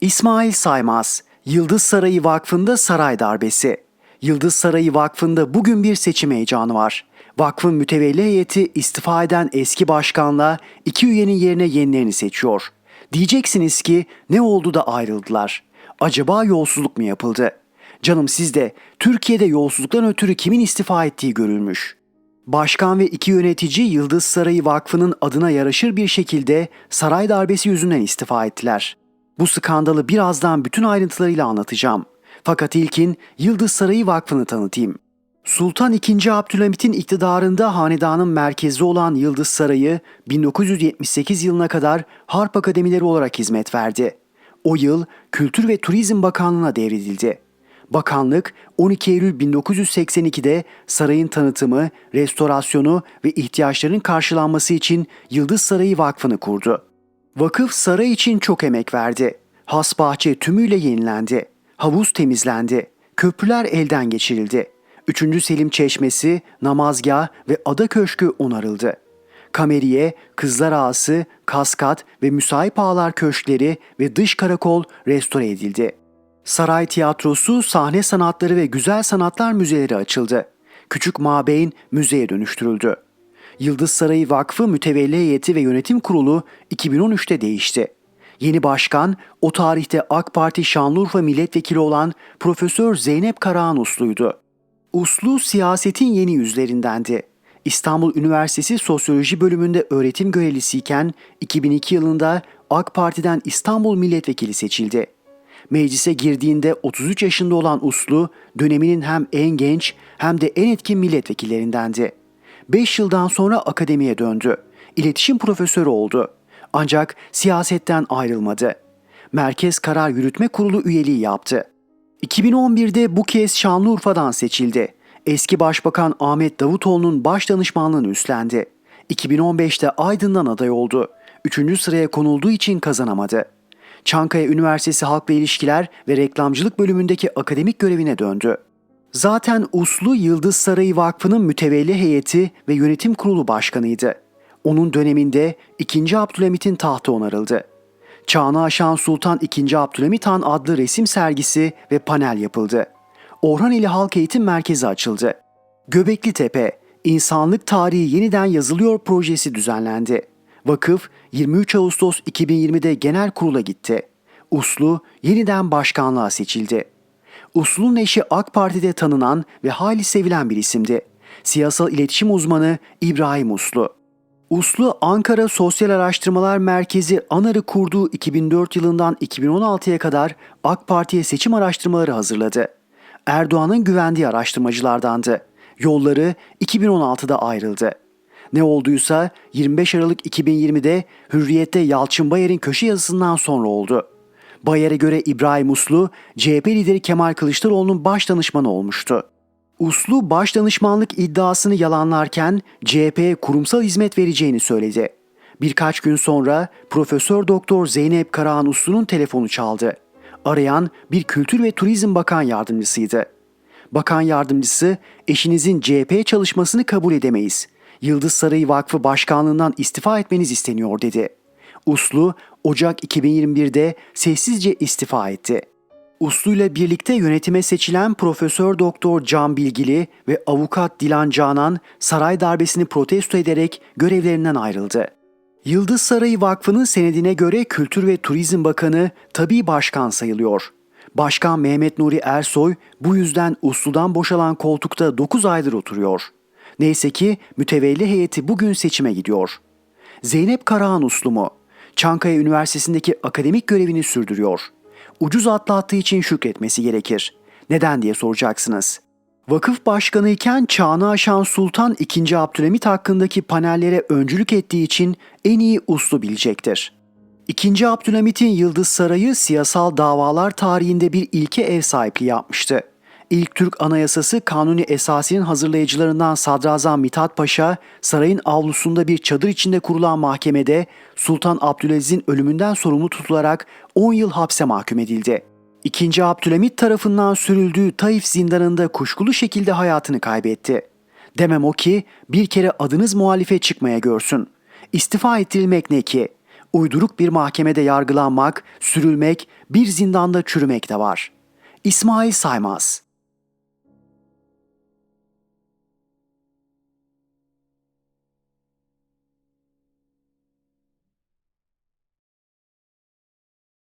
İsmail Saymaz, Yıldız Sarayı Vakfı'nda saray darbesi. Yıldız Sarayı Vakfı'nda bugün bir seçim heyecanı var. Vakfın mütevelli heyeti istifa eden eski başkanla iki üyenin yerine yenilerini seçiyor. Diyeceksiniz ki ne oldu da ayrıldılar? Acaba yolsuzluk mu yapıldı? Canım sizde Türkiye'de yolsuzluktan ötürü kimin istifa ettiği görülmüş. Başkan ve iki yönetici Yıldız Sarayı Vakfı'nın adına yaraşır bir şekilde saray darbesi yüzünden istifa ettiler. Bu skandalı birazdan bütün ayrıntılarıyla anlatacağım. Fakat ilkin Yıldız Sarayı Vakfı'nı tanıtayım. Sultan II. Abdülhamit'in iktidarında hanedanın merkezi olan Yıldız Sarayı 1978 yılına kadar Harp Akademileri olarak hizmet verdi. O yıl Kültür ve Turizm Bakanlığı'na devredildi. Bakanlık 12 Eylül 1982'de sarayın tanıtımı, restorasyonu ve ihtiyaçların karşılanması için Yıldız Sarayı Vakfı'nı kurdu. Vakıf saray için çok emek verdi. Has bahçe tümüyle yenilendi. Havuz temizlendi. Köprüler elden geçirildi. 3. Selim Çeşmesi, Namazgah ve Ada Köşkü onarıldı. Kameriye, Kızlar Ağası, Kaskat ve Müsait Ağalar Köşkleri ve dış karakol restore edildi. Saray Tiyatrosu, Sahne Sanatları ve Güzel Sanatlar Müzeleri açıldı. Küçük Mabeyn müzeye dönüştürüldü. Yıldız Sarayı Vakfı Mütevelli Heyeti ve Yönetim Kurulu 2013'te değişti. Yeni başkan o tarihte AK Parti Şanlıurfa milletvekili olan Profesör Zeynep Karahan Uslu'ydu. Uslu siyasetin yeni yüzlerindendi. İstanbul Üniversitesi Sosyoloji bölümünde öğretim görevlisiyken 2002 yılında AK Parti'den İstanbul milletvekili seçildi. Meclise girdiğinde 33 yaşında olan Uslu döneminin hem en genç hem de en etkin milletvekillerindendi. 5 yıldan sonra akademiye döndü. İletişim profesörü oldu. Ancak siyasetten ayrılmadı. Merkez Karar Yürütme Kurulu üyeliği yaptı. 2011'de bu kez Şanlıurfa'dan seçildi. Eski Başbakan Ahmet Davutoğlu'nun baş danışmanlığını üstlendi. 2015'te Aydın'dan aday oldu. Üçüncü sıraya konulduğu için kazanamadı. Çankaya Üniversitesi Halkla İlişkiler ve Reklamcılık bölümündeki akademik görevine döndü. Zaten Uslu Yıldız Sarayı Vakfı'nın mütevelli heyeti ve yönetim kurulu başkanıydı. Onun döneminde 2. Abdülhamit'in tahtı onarıldı. Çağını aşan Sultan II. Abdülhamit Han adlı resim sergisi ve panel yapıldı. Orhaneli Halk Eğitim Merkezi açıldı. Göbekli Tepe, İnsanlık Tarihi Yeniden Yazılıyor projesi düzenlendi. Vakıf 23 Ağustos 2020'de genel kurula gitti. Uslu yeniden başkanlığa seçildi. Uslu'nun eşi AK Parti'de tanınan ve hali sevilen bir isimdi. Siyasal iletişim uzmanı İbrahim Uslu. Uslu Ankara Sosyal Araştırmalar Merkezi ANAR'ı kurduğu 2004 yılından 2016'ya kadar AK Parti'ye seçim araştırmaları hazırladı. Erdoğan'ın güvendiği araştırmacılardandı. Yolları 2016'da ayrıldı. Ne olduysa 25 Aralık 2020'de Hürriyet'te Yalçın Bayar'ın köşe yazısından sonra oldu. Bayar'a göre İbrahim Uslu, CHP lideri Kemal Kılıçdaroğlu'nun baş danışmanı olmuştu. Uslu baş danışmanlık iddiasını yalanlarken CHP'ye kurumsal hizmet vereceğini söyledi. Birkaç gün sonra Profesör Doktor Zeynep Karahan Uslu'nun telefonu çaldı. Arayan bir Kültür ve Turizm Bakan Yardımcısıydı. Bakan Yardımcısı, eşinizin CHP çalışmasını kabul edemeyiz. Yıldız Sarayı Vakfı Başkanlığından istifa etmeniz isteniyor dedi. Uslu, Ocak 2021'de sessizce istifa etti. Uslu ile birlikte yönetime seçilen Profesör Doktor Can Bilgili ve avukat Dilan Canan saray darbesini protesto ederek görevlerinden ayrıldı. Yıldız Sarayı Vakfı'nın senedine göre Kültür ve Turizm Bakanı tabi başkan sayılıyor. Başkan Mehmet Nuri Ersoy bu yüzden Uslu'dan boşalan koltukta 9 aydır oturuyor. Neyse ki mütevelli heyeti bugün seçime gidiyor. Zeynep Karahan Uslu mu? Çankaya Üniversitesi'ndeki akademik görevini sürdürüyor. Ucuz atlattığı için şükretmesi gerekir. Neden diye soracaksınız. Vakıf başkanı iken çağını aşan Sultan II. Abdülhamit hakkındaki panellere öncülük ettiği için en iyi uslu bilecektir. İkinci Abdülhamit'in Yıldız Sarayı siyasal davalar tarihinde bir ilke ev sahipliği yapmıştı. İlk Türk Anayasası Kanuni Esasi'nin hazırlayıcılarından Sadrazam Mithat Paşa, sarayın avlusunda bir çadır içinde kurulan mahkemede Sultan Abdülaziz'in ölümünden sorumlu tutularak 10 yıl hapse mahkum edildi. İkinci Abdülhamit tarafından sürüldüğü Taif zindanında kuşkulu şekilde hayatını kaybetti. Demem o ki bir kere adınız muhalife çıkmaya görsün. İstifa ettirilmek ne ki? Uyduruk bir mahkemede yargılanmak, sürülmek, bir zindanda çürümek de var. İsmail Saymaz